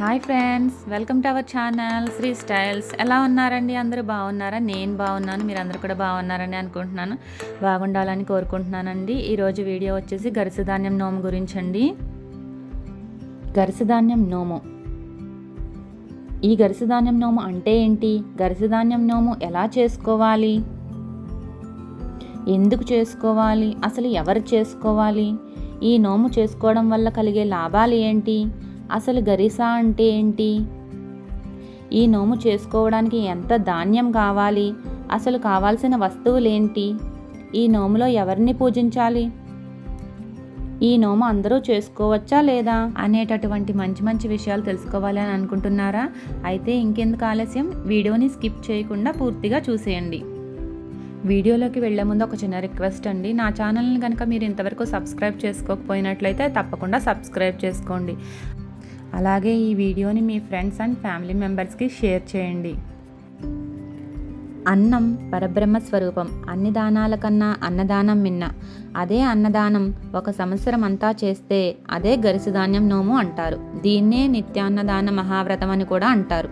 Hi friends welcome to our channel Shri styles. ఎలా ఉన్నారండి? అందరూ బాగున్నారా? నేను బాగున్నాను మీరు అందరూ కూడా బాగున్నారని అనుకుంటున్నాను. బాగుండాలని కోరుకుంటున్నానండి. ఈరోజు వీడియో వచ్చేసి గరిసధాన్యం నోము గురించి అండి గరిసధాన్యం నోము. ఈ గరిసధాన్యం నోము అంటే ఏంటి? గరిసధాన్యం నోము ఎలా చేసుకోవాలి? ఎందుకు చేసుకోవాలి? అసలు ఎవరు చేసుకోవాలి? ఈ నోము చేసుకోవడం వల్ల కలిగే లాభాలు ఏంటి? అసలు గరిసా అంటే ఏంటి? ఈ నోము చేసుకోవడానికి ఎంత ధాన్యం కావాలి? అసలు కావాల్సిన వస్తువులేంటి? ఈ నోములో ఎవరిని పూజించాలి? ఈ నోము అందరూ చేసుకోవచ్చా లేదా? అనేటటువంటి మంచి మంచి విషయాలు తెలుసుకోవాలి అని అనుకుంటున్నారా? అయితే ఇంకెందుకు ఆలస్యం? వీడియోని స్కిప్ చేయకుండా పూర్తిగా చూసేయండి. వీడియోలోకి వెళ్ళే ముందు ఒక చిన్న రిక్వెస్ట్ అండి. నా ఛానల్ని కనుక మీరు ఇంతవరకు సబ్స్క్రైబ్ చేసుకోకపోయినట్లయితే తప్పకుండా సబ్స్క్రైబ్ చేసుకోండి. అలాగే ఈ వీడియోని మీ ఫ్రెండ్స్ అండ్ ఫ్యామిలీ మెంబర్స్కి షేర్ చేయండి. అన్నం పరబ్రహ్మ స్వరూపం. అన్ని దానాల కన్నా అన్నదానం మిన్న. అదే అన్నదానం ఒక సంవత్సరం అంతా చేస్తే అదే గరిసధాన్యం నోము అంటారు. దీన్నే నిత్యాన్నదాన మహావ్రతం అని కూడా అంటారు.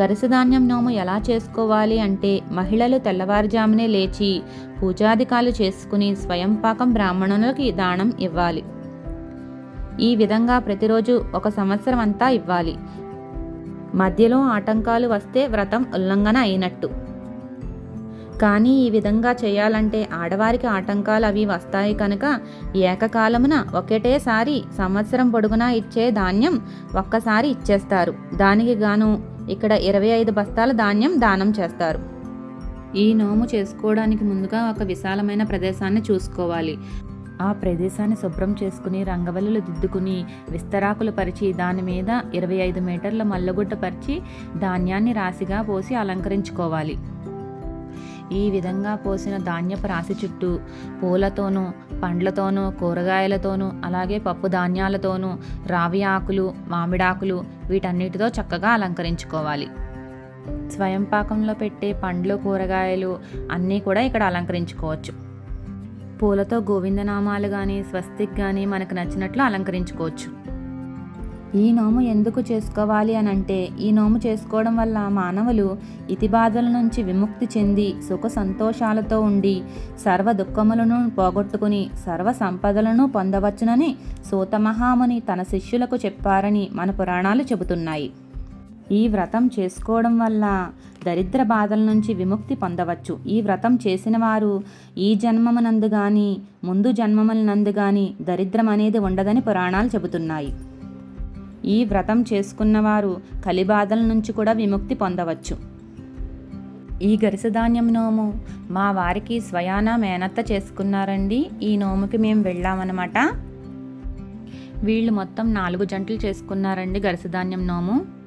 గరిసధాన్యం నోము ఎలా చేసుకోవాలి అంటే మహిళలు తెల్లవారుజామునే లేచి పూజాధికాలు చేసుకుని స్వయంపాకం బ్రాహ్మణులకి దానం ఇవ్వాలి. ఈ విధంగా ప్రతిరోజు ఒక సంవత్సరం అంతా ఇవ్వాలి. మధ్యలో ఆటంకాలు వస్తే వ్రతం ఉల్లంఘన అయినట్టు. కానీ ఈ విధంగా చేయాలంటే ఆడవారికి ఆటంకాలు అవి వస్తాయి కనుక ఏకకాలమున ఒకటేసారి సంవత్సరం పొడుగునా ఇచ్చే ధాన్యం ఒక్కసారి ఇచ్చేస్తారు. దానికి గాను ఇక్కడ ఇరవై ఐదు బస్తాల ధాన్యం దానం చేస్తారు. ఈ నోము చేసుకోవడానికి ముందుగా ఒక విశాలమైన ప్రదేశాన్ని చూసుకోవాలి. ఆ ప్రదేశాన్ని శుభ్రం చేసుకుని రంగవల్లులు దిద్దుకుని విస్తరాకులు పరిచి దాని మీద ఇరవై ఐదు మీటర్ల మల్లగుడ్డ పరిచి ధాన్యాన్ని రాశిగా పోసి అలంకరించుకోవాలి. ఈ విధంగా పోసిన ధాన్యపు రాశి చుట్టూ పూలతోనూ పండ్లతోనూ కూరగాయలతోనూ అలాగే పప్పు ధాన్యాలతోనూ రావి ఆకులు మామిడాకులు వీటన్నిటితో చక్కగా అలంకరించుకోవాలి. స్వయం పాకంలో పెట్టే పండ్లు కూరగాయలు అన్నీ కూడా ఇక్కడ అలంకరించుకోవచ్చు. పూలతో గోవిందనామాలు కానీ స్వస్తిక్ కానీ మనకు నచ్చినట్లు అలంకరించుకోవచ్చు. ఈ నోము ఎందుకు చేసుకోవాలి అని అంటే ఈ నోము చేసుకోవడం వల్ల మానవులు ఇతి బాధల నుంచి విముక్తి చెంది సుఖ సంతోషాలతో ఉండి సర్వ దుఃఖములను పోగొట్టుకుని సర్వ సంపదలను పొందవచ్చునని సూతమహాముని తన శిష్యులకు చెప్పారని మన పురాణాలు చెబుతున్నాయి. ఈ వ్రతం చేసుకోవడం వల్ల దరిద్ర బాధల నుంచి విముక్తి పొందవచ్చు. ఈ వ్రతం చేసిన వారు ఈ జన్మమునందు కానీ ముందు జన్మములనందు కానీ దరిద్రం అనేది ఉండదని పురాణాలు చెబుతున్నాయి. ఈ వ్రతం చేసుకున్నవారు కలిబాధల నుంచి కూడా విముక్తి పొందవచ్చు. ఈ గరిసధాన్యం నోము మా వారికి స్వయాన మేనత్త చేసుకున్నారండి. ఈ నోముకి మేము వెళ్ళామన్నమాట. వీళ్ళు మొత్తం నాలుగు జంటలు చేసుకున్నారండి గరిసధాన్యం నోము.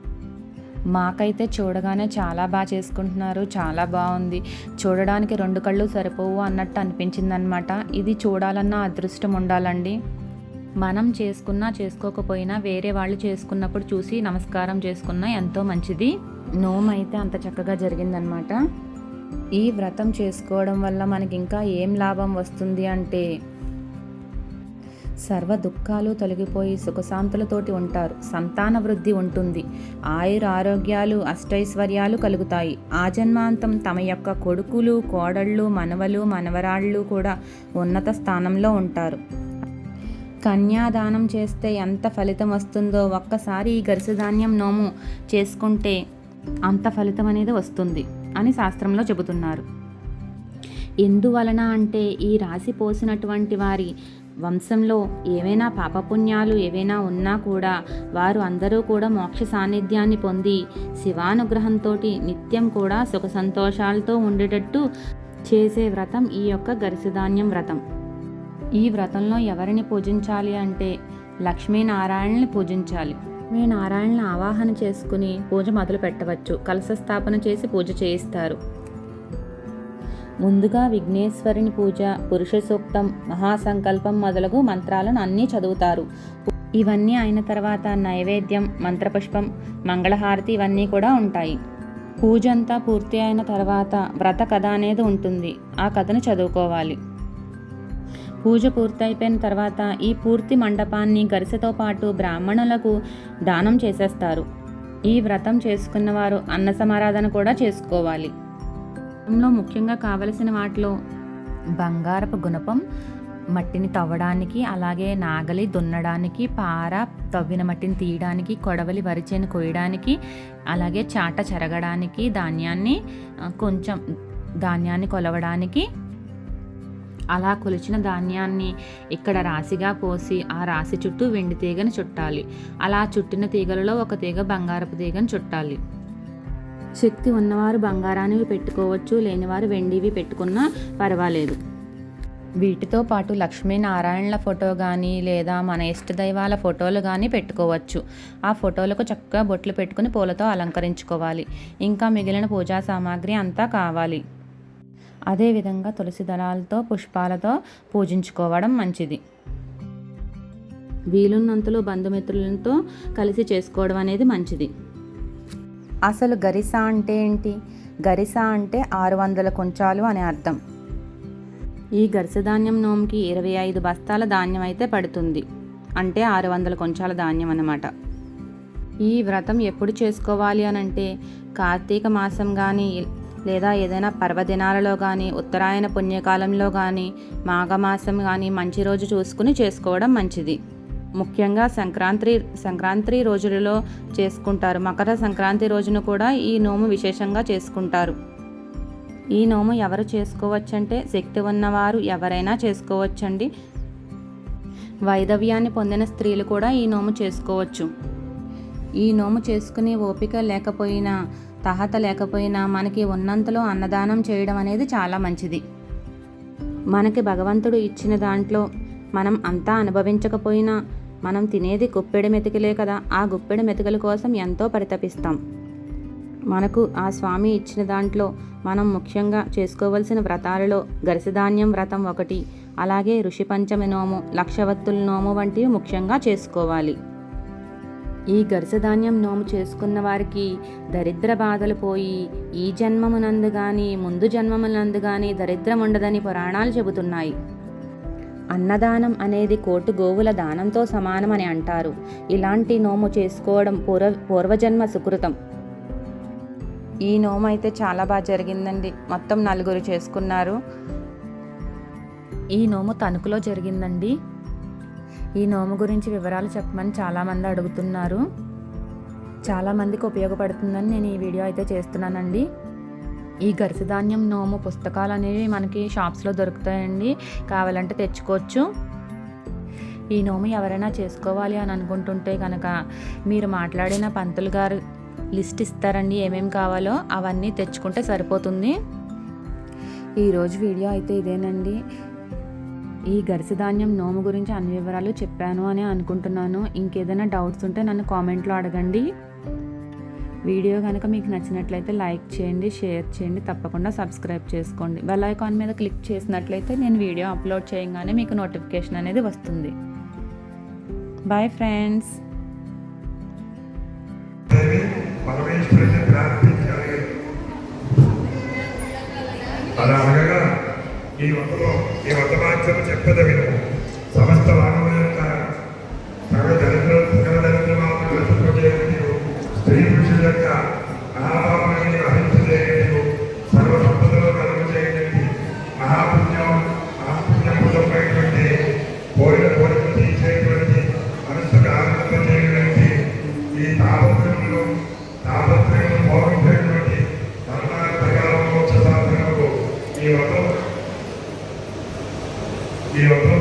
మాకైతే చూడగానే చాలా బాగా చేసుకుంటున్నారు చాలా బాగుంది. చూడడానికి రెండు కళ్ళు సరిపోవు అన్నట్టు అనిపించిందనమాట ఇది చూడాలన్న అదృష్టం ఉండాలండి. మనం చేసుకున్నా చేసుకోకపోయినా వేరే వాళ్ళు చేసుకున్నప్పుడు చూసి నమస్కారం చేసుకున్నా ఎంతో మంచిది. నోమ్ అయితే అంత చక్కగా జరిగిందనమాట ఈ వ్రతం చేసుకోవడం వల్ల మనకి ఇంకా ఏం లాభం వస్తుంది అంటే సర్వ దుఃఖాలు తొలగిపోయి సుఖశాంతులతోటి ఉంటారు. సంతాన వృద్ధి ఉంటుంది. ఆయుర ఆరోగ్యాలు అష్టైశ్వర్యాలు కలుగుతాయి. ఆ జన్మాంతం తమ యొక్క కొడుకులు కోడళ్ళు మనవలు మనవరాళ్ళు కూడా ఉన్నత స్థానంలో ఉంటారు. కన్యాదానం చేస్తే ఎంత ఫలితం వస్తుందో ఒక్కసారి ఈ గరిసధాన్యం నోము చేసుకుంటే అంత ఫలితం అనేది వస్తుంది అని శాస్త్రంలో చెబుతున్నారు. ఎందువలన అంటే ఈ రాశి పోసినటువంటి వారి వంశంలో ఏవైనా పాపపుణ్యాలు ఏవైనా ఉన్నా కూడా వారు అందరూ కూడా మోక్ష సాన్నిధ్యాన్ని పొంది శివానుగ్రహంతో నిత్యం కూడా సుఖ సంతోషాలతో ఉండేటట్టు చేసే వ్రతం ఈ యొక్క గరిసధాన్యం వ్రతం. ఈ వ్రతంలో ఎవరిని పూజించాలి అంటే లక్ష్మీనారాయణని పూజించాలి. మీ నారాయణని ఆవాహన చేసుకుని పూజ మొదలు పెట్టవచ్చు కలశ స్థాపన చేసి పూజ చేయిస్తారు. ముందుగా విఘ్నేశ్వరుని పూజ పురుష సూక్తం మహాసంకల్పం మొదలగు మంత్రాలను అన్నీ చదువుతారు. ఇవన్నీ అయిన తర్వాత నైవేద్యం మంత్రపుష్పం మంగళహారతి ఇవన్నీ కూడా ఉంటాయి. పూజ అంతా పూర్తి అయిన తర్వాత వ్రత కథ అనేది ఉంటుంది. ఆ కథను చదువుకోవాలి. పూజ పూర్తయిపోయిన తర్వాత ఈ పూర్తి మండపాన్ని గరిసెతో పాటు బ్రాహ్మణులకు దానం చేసేస్తారు. ఈ వ్రతం చేసుకున్నవారు అన్న సమారాధన కూడా చేసుకోవాలి. వ్రతంలో ముఖ్యంగా కావలసిన వాటిలో బంగారపు గుణపం మట్టిని తవ్వడానికి అలాగే నాగలి దున్నడానికి పార తవ్విన మట్టిని తీయడానికి కొడవలి వరిచేను కొయ్యడానికి అలాగే చాట చెరగడానికి ధాన్యాన్ని కొంచెం ధాన్యాన్ని కొలవడానికి అలా కొలిచిన ధాన్యాన్ని ఇక్కడ రాశిగా పోసి ఆ రాశి చుట్టూ వెండి తీగని చుట్టాలి. అలా చుట్టిన తీగలలో ఒక తీగ బంగారపు తీగను చుట్టాలి. శక్తి ఉన్నవారు బంగారానివి పెట్టుకోవచ్చు లేనివారు వెండివి పెట్టుకున్నా పర్వాలేదు. వీటితో పాటు లక్ష్మీనారాయణల ఫోటో కానీ లేదా మన ఇష్ట దైవాల ఫోటోలు కానీ పెట్టుకోవచ్చు. ఆ ఫోటోలకు చక్కగా బొట్లు పెట్టుకుని పూలతో అలంకరించుకోవాలి. ఇంకా మిగిలిన పూజా సామాగ్రి అంతా కావాలి. అదేవిధంగా తులసి దళాలతో పుష్పాలతో పూజించుకోవడం మంచిది. వీలున్నంతలో బంధుమిత్రులతో కలిసి చేసుకోవడం అనేది మంచిది. అసలు గరిస అంటే ఏంటి? గరిస అంటే ఆరు వందల కుంచాలు అని అర్థం. ఈ గరిసధాన్యం నోముకి ఇరవై ఐదు బస్తాల ధాన్యం అయితే పడుతుంది. అంటే ఆరు వందల కొంచాల ధాన్యం అన్నమాట. ఈ వ్రతం ఎప్పుడు చేసుకోవాలి అని అంటే కార్తీక మాసం కానీ లేదా ఏదైనా పర్వదినాలలో కానీ ఉత్తరాయణ పుణ్యకాలంలో కానీ మాఘమాసం కానీ మంచి రోజు చూసుకుని చేసుకోవడం మంచిది. ముఖ్యంగా సంక్రాంతి సంక్రాంతి రోజులలో చేసుకుంటారు. మకర సంక్రాంతి రోజున కూడా ఈ నోము విశేషంగా చేసుకుంటారు. ఈ నోము ఎవరు చేసుకోవచ్చంటే శక్తి ఉన్నవారు ఎవరైనా చేసుకోవచ్చండి. వైదవ్యాన్ని పొందిన స్త్రీలు కూడా ఈ నోము చేసుకోవచ్చు. ఈ నోము చేసుకునే ఓపిక లేకపోయినా తహత లేకపోయినా మనకి ఉన్నంతలో అన్నదానం చేయడం అనేది చాలా మంచిది. మనకి భగవంతుడు ఇచ్చిన దాంట్లో మనం అంతా అనుభవించకపోయినా మనం తినేది గుప్పెడు మెతికలే కదా ఆ గుప్పెడు మెతుకుల కోసం ఎంతో పరితపిస్తాం. మనకు ఆ స్వామి ఇచ్చిన దాంట్లో మనం ముఖ్యంగా చేసుకోవలసిన వ్రతాలలో గరిసధాన్యం వ్రతం ఒకటి అలాగే ఋషి పంచమి నోము లక్షవత్తుల నోము వంటివి ముఖ్యంగా చేసుకోవాలి. ఈ గరిసధాన్యం నోము చేసుకున్న వారికి దరిద్ర బాధలు పోయి ఈ జన్మమునందు కానీ ముందు జన్మమునందు కానీ దరిద్రం ఉండదని పురాణాలు చెబుతున్నాయి. అన్నదానం అనేది కోటి గోవుల దానంతో సమానమని అంటారు. ఇలాంటి నోము చేసుకోవడం పూర్వ పూర్వజన్మ సుకృతం. ఈ నోము అయితే చాలా బాగా జరిగిందండి. మొత్తం నలుగురు చేసుకున్నారు. ఈ నోము తణుకులో జరిగిందండి. ఈ నోము గురించి వివరాలు చెప్పమని చాలామంది అడుగుతున్నారు. చాలామందికి ఉపయోగపడుతుందని నేను ఈ వీడియో అయితే చేస్తున్నానండి. ఈ గరిసధాన్యం నోము పుస్తకాలు అనేవి మనకి షాప్స్లో దొరుకుతాయండి. కావాలంటే తెచ్చుకోవచ్చు. ఈ నోము ఎవరైనా చేసుకోవాలి అని అనుకుంటుంటే కనుక మీరు మాట్లాడిన పంతులు గారు లిస్ట్ ఇస్తారండి ఏమేమి కావాలో అవన్నీ తెచ్చుకుంటే సరిపోతుంది. ఈరోజు వీడియో అయితే ఇదేనండి. ఈ గరిసధాన్యం నోము గురించి అన్ని వివరాలు చెప్పాను అని అనుకుంటున్నాను. ఇంకేదైనా డౌట్స్ ఉంటే నన్ను కామెంట్లో అడగండి. వీడియో కనుక మీకు నచ్చినట్లయితే లైక్ చేయండి షేర్ చేయండి తప్పకుండా సబ్స్క్రైబ్ చేసుకోండి. బెల్ ఐకాన్ మీద క్లిక్ చేసినట్లయితే నేను వీడియో అప్లోడ్ చేయగానే మీకు నోటిఫికేషన్ అనేది వస్తుంది. బాయ్ ఫ్రెండ్స్ పరమేశ్వరుని ప్రార్థించాలి అలా అనగా ఈ వంటలో ఈ వంటమాధ్యమ చెప్పద విను సమస్త మోక్ష